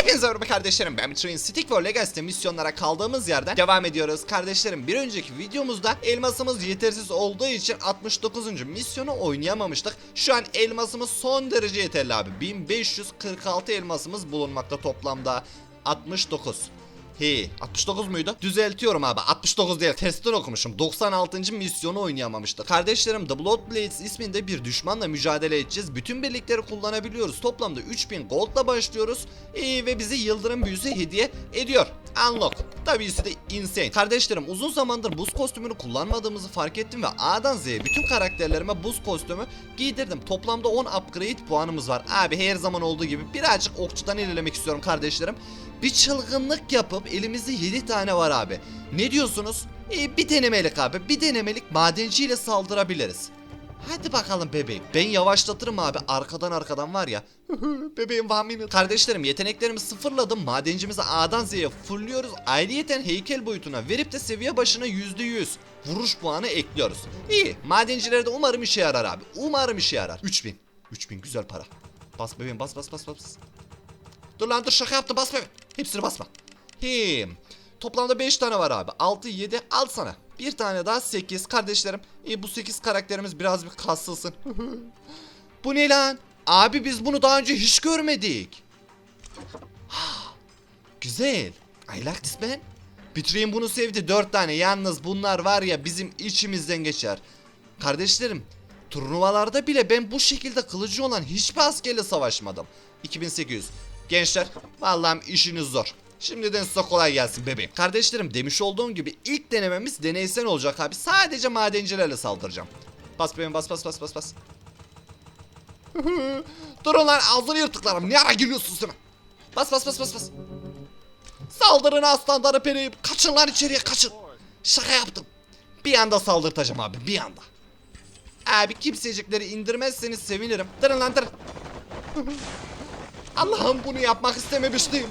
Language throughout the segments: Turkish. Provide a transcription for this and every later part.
Hepinize merhaba kardeşlerim ben Train Stick for Legacy'te misyonlara kaldığımız yerden devam ediyoruz. Kardeşlerim bir önceki videomuzda elmasımız yetersiz olduğu için 69. misyonu oynayamamıştık. Şu an elmasımız son derece yeterli abi. 1546 elmasımız bulunmakta toplamda. 69. He 69 muydu? Düzeltiyorum abi 69 değil tersten okumuşum 96. misyonu oynayamamıştı. Kardeşlerim The Blood Blades isminde bir düşmanla mücadele edeceğiz. Bütün birlikleri kullanabiliyoruz. Toplamda 3000 goldla başlıyoruz. Ee, ve bize yıldırım büyüsü hediye ediyor. Unlock. Tabii de insane. Kardeşlerim uzun zamandır buz kostümünü kullanmadığımızı fark ettim ve A'dan Z'ye bütün karakterlerime buz kostümü giydirdim. Toplamda 10 upgrade puanımız var. Abi her zaman olduğu gibi birazcık okçudan ilerlemek istiyorum kardeşlerim. Bir çılgınlık yapıp elimizde 7 tane var abi. Ne diyorsunuz? Ee, bir denemelik abi. Bir denemelik madenciyle saldırabiliriz. Hadi bakalım bebeğim. Ben yavaşlatırım abi. Arkadan arkadan var ya. bebeğim minute. Kardeşlerim yeteneklerimi sıfırladım. Madencimizi A'dan Z'ye fulluyoruz. Ayrıyeten heykel boyutuna verip de seviye başına %100 vuruş puanı ekliyoruz. İyi. Madencilerde de umarım işe yarar abi. Umarım işe yarar. 3000. 3000 güzel para. Bas bebeğim bas bas bas bas. Dur lan dur şaka yaptım basma. Hepsini basma. Him. Toplamda 5 tane var abi. 6, 7 al sana. Bir tane daha 8 kardeşlerim. İyi bu 8 karakterimiz biraz bir kasılsın. bu ne lan? Abi biz bunu daha önce hiç görmedik. Güzel. I like this man. Bitireyim bunu sevdi 4 tane. Yalnız bunlar var ya bizim içimizden geçer. Kardeşlerim turnuvalarda bile ben bu şekilde kılıcı olan hiçbir askerle savaşmadım. 2800. Gençler vallahi işiniz zor. Şimdiden size kolay gelsin bebeğim. Kardeşlerim demiş olduğum gibi ilk denememiz deneysel olacak abi. Sadece madencilerle saldıracağım. Bas bebeğim bas bas bas bas bas. Durun lan ağzını yırtıklarım. Ne ara geliyorsun sen? Bas bas bas bas bas. Saldırın aslanları pereyim. Kaçın lan içeriye kaçın. Şaka yaptım. Bir anda saldırtacağım abi bir anda. Abi kimsecikleri indirmezseniz sevinirim. Durun lan durun. Allah'ım bunu yapmak istememiştim.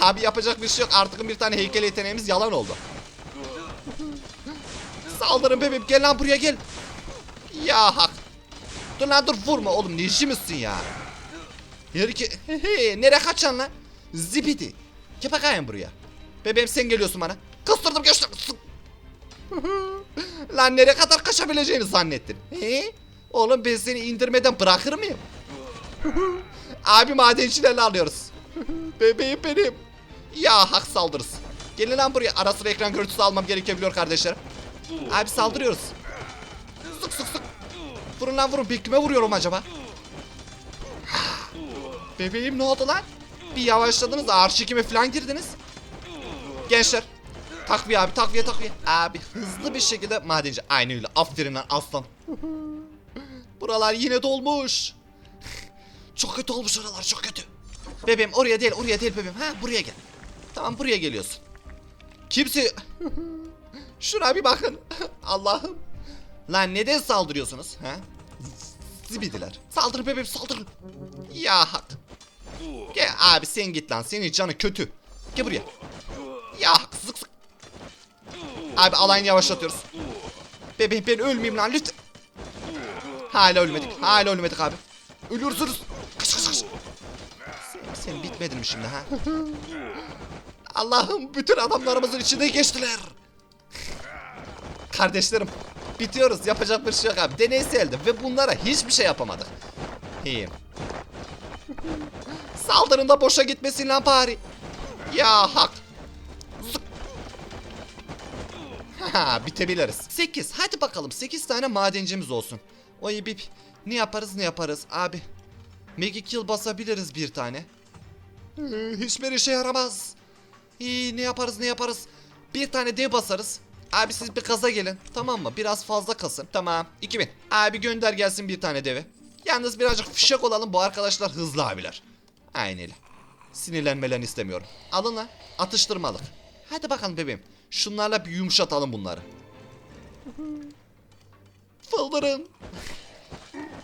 Abi yapacak bir şey yok. Artık bir tane heykel yeteneğimiz yalan oldu. Saldırın bebeğim gel lan buraya gel. Ya hak. Dur lan dur vurma oğlum ne işi misin ya? Yer ki Hey, nereye kaçacaksın lan? Zibidi. Gel bakayım buraya. Bebeğim sen geliyorsun bana. Kıstırdım. Sık. lan nereye kadar kaçabileceğini zannettin? He? Oğlum ben seni indirmeden bırakır mıyım? Abi madencilerle alıyoruz. Bebeğim benim. Ya hak saldırısı. Gelin lan buraya. Ara sıra ekran görüntüsü almam gerekebiliyor kardeşlerim. Abi saldırıyoruz. Sık sık sık. Vurun lan vurun. Bir kime vuruyorum acaba? Bebeğim ne oldu lan? Bir yavaşladınız. Ağır çekime falan girdiniz. Gençler. Takviye abi takviye takviye. Abi hızlı bir şekilde madenci. Aynı öyle. Aferin lan aslan. Buralar yine dolmuş. Çok kötü olmuş oralar çok kötü. Bebeğim oraya değil oraya değil bebeğim. Ha buraya gel. Tamam buraya geliyorsun. Kimse... Şuna bir bakın. Allah'ım. Lan neden saldırıyorsunuz? Ha? Zibidiler. Saldır bebeğim saldır. Ya hak. Gel abi sen git lan. Senin canı kötü. Gel buraya. Ya hak sık sık. Abi alayını yavaşlatıyoruz. Bebeğim ben ölmeyeyim lan lütfen. Hala ölmedik. Hala ölmedik abi. Ölüyorsunuz. Mi şimdi ha? Allah'ım bütün adamlarımızın içinde geçtiler. Kardeşlerim bitiyoruz yapacak bir şey yok abi. Deneyseldi ve bunlara hiçbir şey yapamadık. İyiyim. Saldırın da boşa gitmesin lan bari. Ya hak. Ha bitebiliriz. 8. Hadi bakalım 8 tane madencimiz olsun. Oy bip. Ne yaparız ne yaparız abi. Mega kill basabiliriz bir tane. Ee, Hiçbir işe yaramaz. İyi ne yaparız ne yaparız. Bir tane dev basarız. Abi siz bir kaza gelin. Tamam mı? Biraz fazla kasın. Tamam. 2000. Abi gönder gelsin bir tane devi. Yalnız birazcık fişek olalım. Bu arkadaşlar hızlı abiler. Aynen öyle. Sinirlenmelerini istemiyorum. Alın lan. Atıştırmalık. Hadi bakalım bebeğim. Şunlarla bir yumuşatalım bunları. Fıldırın.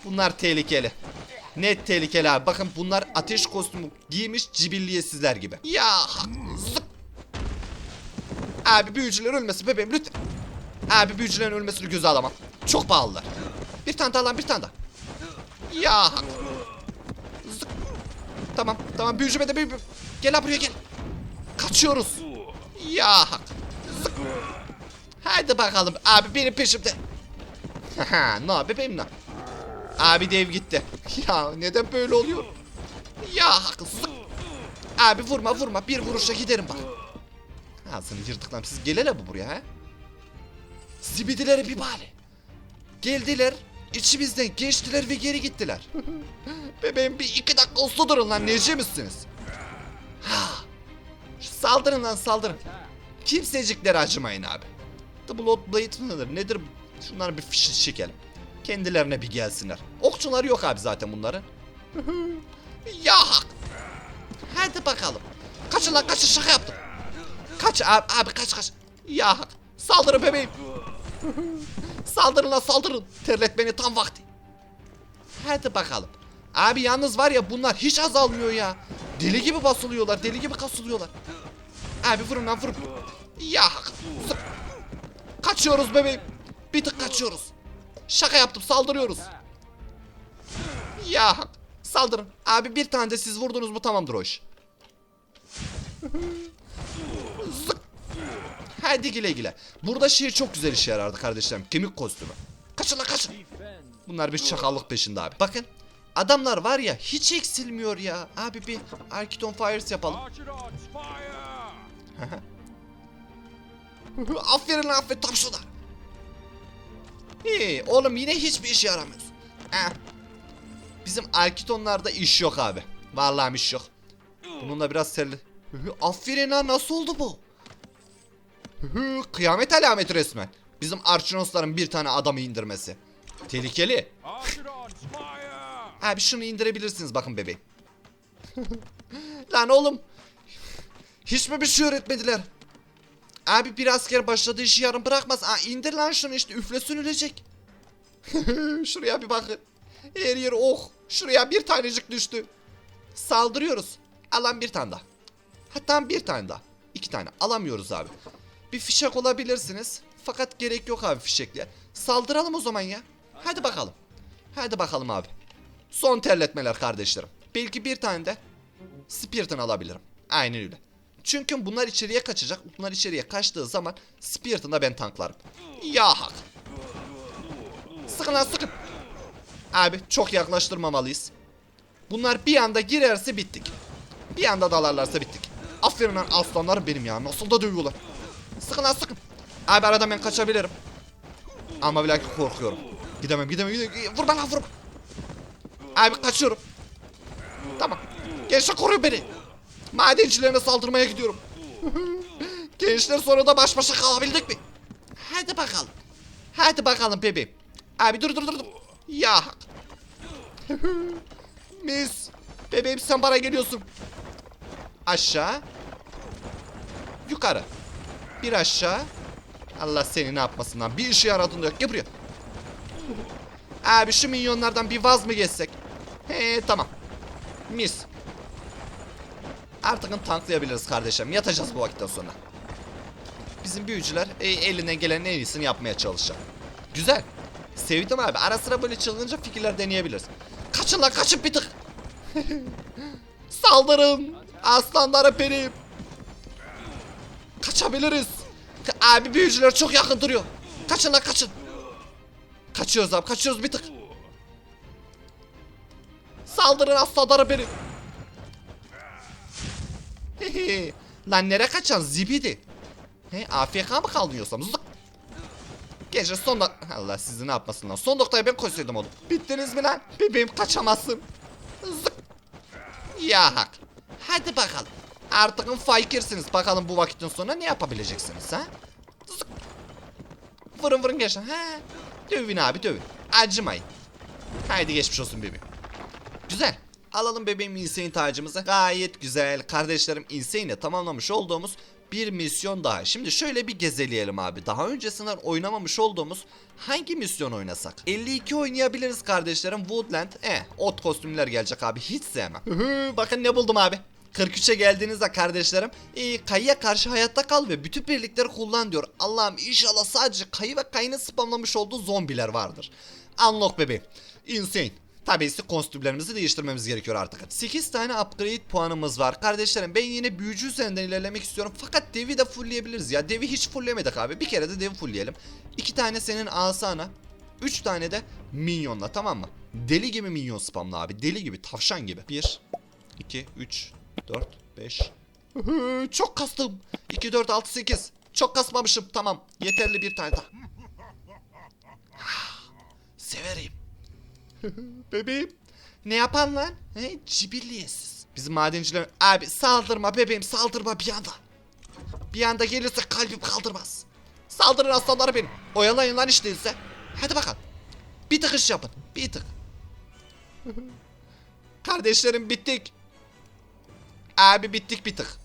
Bunlar tehlikeli. Net tehlikeli abi. Bakın bunlar ateş kostümü giymiş cibilliyesizler gibi. Ya zık. Abi büyücüler ölmesin bebeğim lütfen. Abi büyücülerin ölmesini göze alamam. Çok pahalılar. Bir tane daha lan bir tane daha. Ya. Zık. Tamam tamam büyücüme de büyü... Gel lan buraya gel. Kaçıyoruz. Ya. Zık. Hadi bakalım abi benim peşimde. Haha, ne bebeğim ne? Abi dev gitti. Ya neden böyle oluyor? Ya hak. Zık. Abi vurma vurma bir vuruşa giderim bak. Ağzını yırtıklam siz gelene bu buraya ha? Zibidileri bir bari. Geldiler, içimizden geçtiler ve geri gittiler. Bebeğim bir iki dakika uslu durun lan neci misiniz? Saldırın lan saldırın. Kimseciklere acımayın abi. The Bloodblade mıdır nedir? Şunları bir fiş çekelim. Kendilerine bir gelsinler. Okçuları yok abi zaten bunların. ya. Hadi bakalım. Kaçın lan kaçın şaka yaptım. Kaç abi, abi kaç kaç. Ya. Saldırın bebeğim. Saldırın lan saldırın. Terletmenin tam vakti. Hadi bakalım. Abi yalnız var ya bunlar hiç azalmıyor ya. Deli gibi basılıyorlar, deli gibi kasılıyorlar. Abi vurun lan vurun. Ya. Kaçıyoruz bebeğim. Bir tık kaçıyoruz. Şaka yaptım saldırıyoruz. Ya saldırın. Abi bir tane de siz vurdunuz mu tamamdır o iş. Zık. Hadi güle güle. Burada şey çok güzel işe yarardı kardeşlerim. Kemik kostümü. Kaçın lan kaçın. Bunlar bir çakallık peşinde abi. Bakın. Adamlar var ya hiç eksilmiyor ya. Abi bir Arkiton Fires yapalım. Aferin aferin tam şuna. İyi oğlum yine hiçbir işe yaramıyor. Eh. Bizim Arkitonlarda iş yok abi. Vallahi iş yok. Bununla biraz serli. Aferin lan nasıl oldu bu? Kıyamet alameti resmen. Bizim Archinosların bir tane adamı indirmesi. Tehlikeli. Abi şunu indirebilirsiniz bakın bebeğim. Lan oğlum. Hiç mi bir şey öğretmediler? Abi bir asker başladığı işi yarım bırakmaz. Aa indir lan şunu işte üflesin ölecek. Şuraya bir bakın. Her yer oh. Şuraya bir tanecik düştü. Saldırıyoruz. Alan bir tane daha. Hatta bir tane daha. İki tane. Alamıyoruz abi. Bir fişek olabilirsiniz. Fakat gerek yok abi fişekliğe. Saldıralım o zaman ya. Hadi bakalım. Hadi bakalım abi. Son terletmeler kardeşlerim. Belki bir tane de Spirit'in alabilirim. Aynen öyle. Çünkü bunlar içeriye kaçacak. Bunlar içeriye kaçtığı zaman Spirit'ın da ben tanklarım. Ya hak. Sıkın lan sıkın. Abi çok yaklaştırmamalıyız. Bunlar bir anda girerse bittik. Bir anda dalarlarsa bittik. Aferin lan aslanlarım benim ya. Nasıl da dövüyorlar. Sıkın lan sıkın. Abi aradan ben kaçabilirim. Ama bir korkuyorum. Gidemem gidemem gidemem. Vurma lan vurma. Abi kaçıyorum. Tamam. Gençler koruyor beni. Madencilerine saldırmaya gidiyorum. Gençler sonra da baş başa kalabildik mi? Hadi bakalım. Hadi bakalım bebeğim. Abi dur dur dur. Ya. Mis. Bebeğim sen bana geliyorsun. Aşağı. Yukarı. Bir aşağı. Allah seni ne yapmasın lan. Bir işe yaradın da yok. Gel buraya. Abi şu minyonlardan bir vaz mı geçsek? He tamam. Mis. Artık tanklayabiliriz kardeşim. Yatacağız bu vakitten sonra. Bizim büyücüler e, elinden gelen en iyisini yapmaya çalışacak. Güzel. Sevdim abi. Ara sıra böyle çılgınca fikirler deneyebiliriz. Kaçın lan kaçın bir tık. Saldırın. Aslanları benim. Kaçabiliriz. Ka- Abi büyücüler çok yakın duruyor. Kaçın lan kaçın. Kaçıyoruz abi kaçıyoruz bir tık. Saldırın aslanları benim. Lan nere kaçan zibidi? He AFK mı kaldın yoksa? Zık. Gece son dak- Allah sizi ne yapmasın lan. Son noktaya ben koysaydım oğlum. Bittiniz mi lan? Bebeğim kaçamazsın. Zık. Ya hak. Hadi bakalım. Artık fakirsiniz. Bakalım bu vakitten sonra ne yapabileceksiniz ha? Zık. Vurun vurun geçin. Ha. Dövün abi dövün. Acımayın. Haydi geçmiş olsun bebeğim. Güzel. Alalım bebeğim insane tacımızı. Gayet güzel. Kardeşlerim insane'le tamamlamış olduğumuz bir misyon daha. Şimdi şöyle bir gezeleyelim abi. Daha öncesinden oynamamış olduğumuz hangi misyon oynasak? 52 oynayabiliriz kardeşlerim. Woodland. E, ot kostümler gelecek abi. Hiç sevmem. Bakın ne buldum abi. 43'e geldiğinizde kardeşlerim e, kayıya karşı hayatta kal ve bütün birlikleri kullan diyor. Allah'ım inşallah sadece kayı ve kayını spamlamış olduğu zombiler vardır. Unlock bebeğim. Insane. Tabii ki kostümlerimizi değiştirmemiz gerekiyor artık. 8 tane upgrade puanımız var. Kardeşlerim ben yine büyücü üzerinden ilerlemek istiyorum. Fakat devi de fullleyebiliriz ya. Devi hiç fulllemedik abi. Bir kere de devi fullleyelim. 2 tane senin asana. 3 tane de minyonla tamam mı? Deli gibi minyon spamla abi. Deli gibi tavşan gibi. 1 2 3 4 5 Çok kastım. 2 4 6 8. Çok kasmamışım. Tamam. Yeterli bir tane daha. Severim. Bebeğim. Ne yapan lan? He, cibilliyetsiz. Bizim madenciler... Abi saldırma bebeğim saldırma bir anda. Bir anda gelirse kalbim kaldırmaz. Saldırın aslanları benim. Oyalayın lan işte ise. Hadi bakalım. Bir tık iş yapın. Bir tık. Kardeşlerim bittik. Abi bittik bir tık.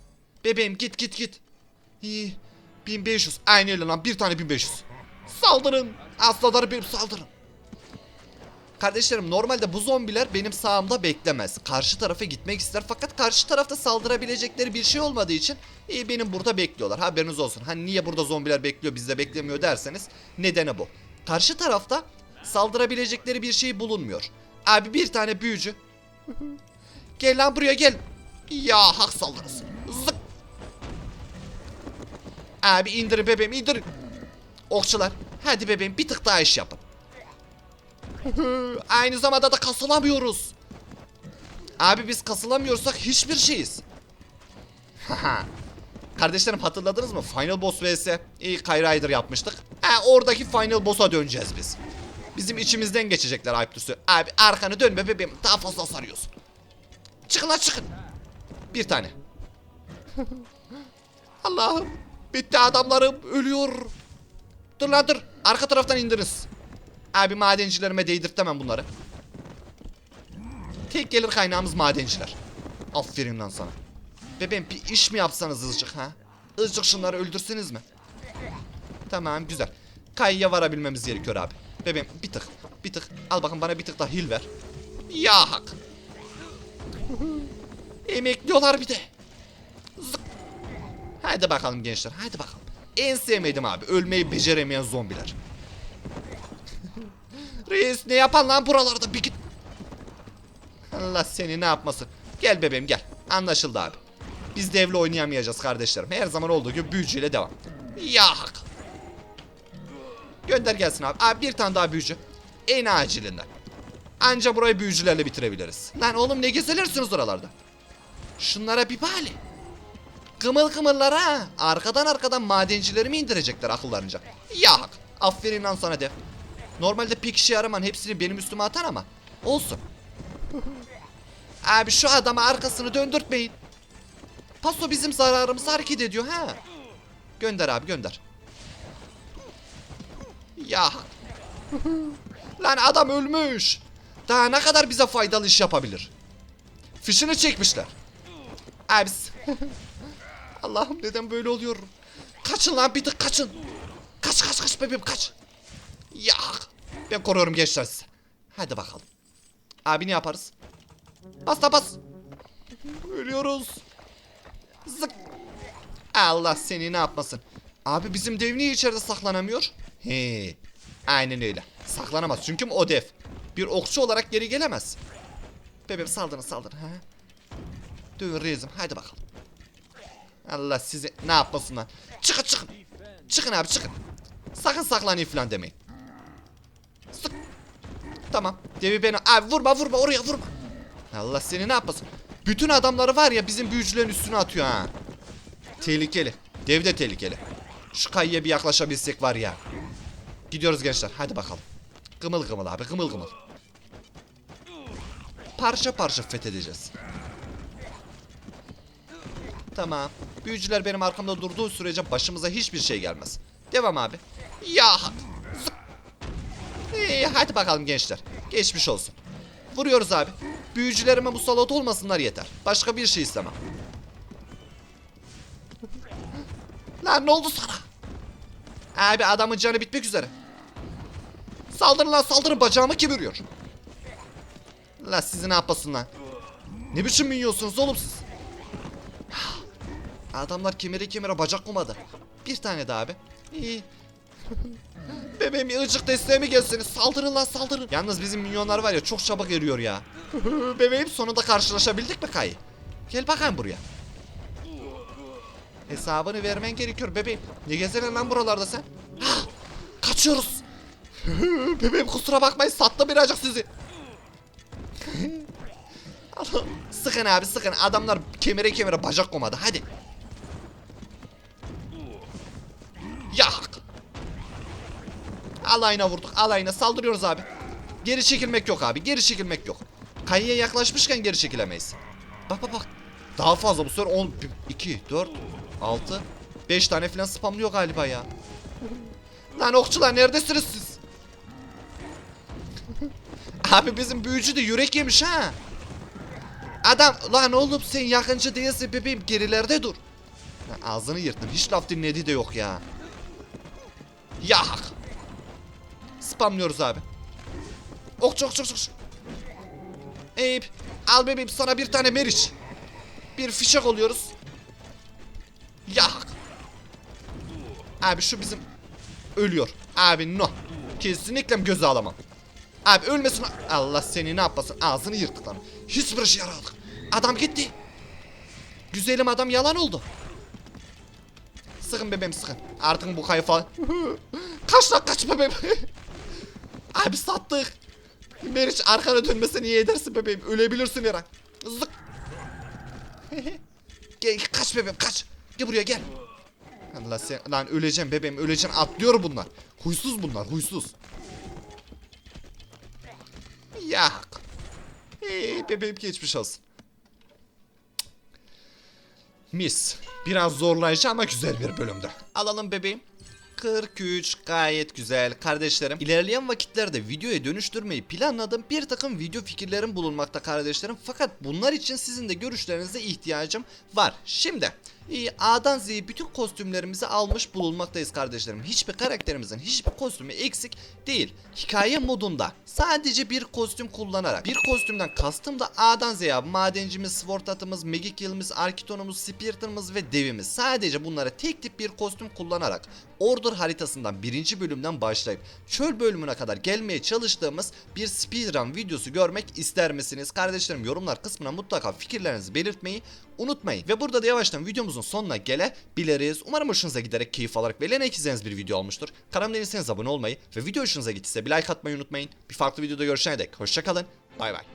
Bebeğim git git git. İyi. 1500. Aynı öyle lan. Bir tane 1500. Saldırın. Aslanları benim saldırın. Kardeşlerim normalde bu zombiler benim sağımda beklemez. Karşı tarafa gitmek ister fakat karşı tarafta saldırabilecekleri bir şey olmadığı için e, benim burada bekliyorlar. Haberiniz olsun. Hani niye burada zombiler bekliyor bizde beklemiyor derseniz nedeni bu. Karşı tarafta saldırabilecekleri bir şey bulunmuyor. Abi bir tane büyücü. gel lan buraya gel. Ya hak saldırısı. Zık. Abi indirin bebeğim indirin. Okçular hadi bebeğim bir tık daha iş yapın. Aynı zamanda da kasılamıyoruz. Abi biz kasılamıyorsak hiçbir şeyiz. Kardeşlerim hatırladınız mı? Final Boss vs. E, Kay Rider yapmıştık. Ha, oradaki Final Boss'a döneceğiz biz. Bizim içimizden geçecekler Alptus'u. Abi arkanı dönme bebeğim. Daha fazla sarıyorsun. Çıkın lan çıkın. Bir tane. Allah'ım. Bitti adamlarım. Ölüyor. Dur lan dur. Arka taraftan indiriniz. Abi madencilerime değdirtemem bunları. Tek gelir kaynağımız madenciler. Aferin lan sana. Bebeğim bir iş mi yapsanız ızcık ha? Izcık şunları öldürseniz mi? Tamam güzel. Kayıya varabilmemiz gerekiyor abi. Bebeğim bir tık bir tık. Al bakın bana bir tık daha hil ver. Ya hak. Emekliyorlar bir de. Zık. Hadi bakalım gençler hadi bakalım. En sevmedim abi ölmeyi beceremeyen zombiler. Reis ne yapan lan buralarda bir git. Allah seni ne yapmasın. Gel bebeğim gel. Anlaşıldı abi. Biz devle oynayamayacağız kardeşlerim. Her zaman olduğu gibi büyücüyle devam. Ya hak. Gönder gelsin abi. Abi bir tane daha büyücü. En acilinden. Anca burayı büyücülerle bitirebiliriz. Lan oğlum ne gezelirsiniz oralarda? Şunlara bir bali. Kımıl kımıllar ha. Arkadan arkadan madencileri mi indirecekler akıllarınca? Ya hak. Aferin lan sana dev. Normalde pek işe yaraman hepsini benim üstüme atar ama olsun. Abi şu adama arkasını döndürtmeyin. Paso bizim zararımıza hareket ediyor ha. Gönder abi gönder. Ya. Lan adam ölmüş. Daha ne kadar bize faydalı iş yapabilir? Fişini çekmişler. Abi. Allah'ım neden böyle oluyor? Kaçın lan bir tık kaçın. Kaç kaç kaç bebeğim kaç. Ya ben koruyorum gençler sizi. Hadi bakalım. Abi ne yaparız? Bas da bas. Ölüyoruz. Zık. Allah seni ne yapmasın. Abi bizim dev niye içeride saklanamıyor? He. Aynen öyle. Saklanamaz çünkü o dev. Bir okçu olarak geri gelemez. Bebeğim saldırın saldırın. Ha? Dövün reizim hadi bakalım. Allah sizi ne yapmasın lan. Çıkın çıkın. Çıkın abi çıkın. Sakın saklanayım falan demeyin. Tamam. Devi beni... Abi vurma vurma oraya vurma. Allah seni ne yapmasın. Bütün adamları var ya bizim büyücülerin üstüne atıyor ha. Tehlikeli. Dev de tehlikeli. Şu kayıya bir yaklaşabilsek var ya. Gidiyoruz gençler. Hadi bakalım. Gımıl gımıl abi gımıl gımıl. Parça parça fethedeceğiz. Tamam. Büyücüler benim arkamda durduğu sürece başımıza hiçbir şey gelmez. Devam abi. Ya. Zık. İyi, hadi bakalım gençler. Geçmiş olsun. Vuruyoruz abi. Büyücülerime musallat olmasınlar yeter. Başka bir şey istemem. Lan ne oldu sana? Abi adamın canı bitmek üzere. Saldırın lan saldırın bacağımı kemiriyor. La sizi ne yapasın lan? Ne biçim minyorsunuz oğlum siz? Adamlar kemire kemire bacak kumadı. Bir tane daha abi. İyi. Bebeğim ıcık desteğimi gelsin. Saldırın lan saldırın. Yalnız bizim minyonlar var ya çok çabuk eriyor ya. Bebeğim sonunda karşılaşabildik mi Kayı? Gel bakayım buraya. Hesabını vermen gerekiyor bebeğim. Ne gezenin lan buralarda sen? Kaçıyoruz. bebeğim kusura bakmayın sattım birazcık sizi. Sıkın abi sıkın. Adamlar kemire kemire bacak komadı. Hadi. Yak. Alayına vurduk. Alayına saldırıyoruz abi. Geri çekilmek yok abi. Geri çekilmek yok. Kayıya yaklaşmışken geri çekilemeyiz. Bak bak bak. Daha fazla bu sefer 10, 2, 4, 6, 5 tane falan spamlıyor galiba ya. Lan okçular neredesiniz siz? Abi bizim büyücü de yürek yemiş ha. Adam lan oğlum sen yakıncı değilsin bebeğim gerilerde dur. Ağzını yırttım hiç laf dinlediği de yok ya. Yak. Spamlıyoruz abi. Ok çok çok çok. Eyüp al bebeğim sana bir tane meriç. Bir fişek oluyoruz. Yak. Abi şu bizim ölüyor. Abi no. Kesinlikle göze alamam. Abi ölmesin. Allah seni ne yapmasın. Ağzını yırttık lan. Hiçbir şey yaramadık. Adam gitti. Güzelim adam yalan oldu. Sıkın bebeğim sıkın. Artık bu kayfa. kaç lan kaç bebeğim. Abi sattık. Meriç arkana dönmesen iyi edersin bebeğim. Ölebilirsin her an. Zık. gel kaç bebeğim kaç. Gel buraya gel. Allah sen lan öleceğim bebeğim öleceğim atlıyor bunlar. Huysuz bunlar huysuz. Yak. Hey, bebeğim geçmiş olsun. Mis. Biraz zorlayıcı ama güzel bir bölümdü. Alalım bebeğim. 43 gayet güzel kardeşlerim. İlerleyen vakitlerde videoya dönüştürmeyi planladığım bir takım video fikirlerim bulunmakta kardeşlerim. Fakat bunlar için sizin de görüşlerinize ihtiyacım var. Şimdi e, A'dan Z'ye bütün kostümlerimizi almış bulunmaktayız kardeşlerim. Hiçbir karakterimizin hiçbir kostümü eksik değil. Hikaye modunda sadece bir kostüm kullanarak bir kostümden kastım da A'dan Z'ye madencimiz, sword atımız, megikillimiz, arkitonumuz, spiritomuz ve devimiz. Sadece bunlara tek tip bir kostüm kullanarak Order haritasından birinci bölümden başlayıp çöl bölümüne kadar gelmeye çalıştığımız bir speedrun videosu görmek ister misiniz? Kardeşlerim yorumlar kısmına mutlaka fikirlerinizi belirtmeyi unutmayın. Ve burada da yavaştan videomuzun sonuna gelebiliriz. Umarım hoşunuza giderek keyif alarak ve lenek izlediğiniz bir video olmuştur. Kanalıma değilseniz abone olmayı ve video hoşunuza gittiyse bir like atmayı unutmayın. Bir farklı videoda görüşene dek hoşçakalın. Bay bay.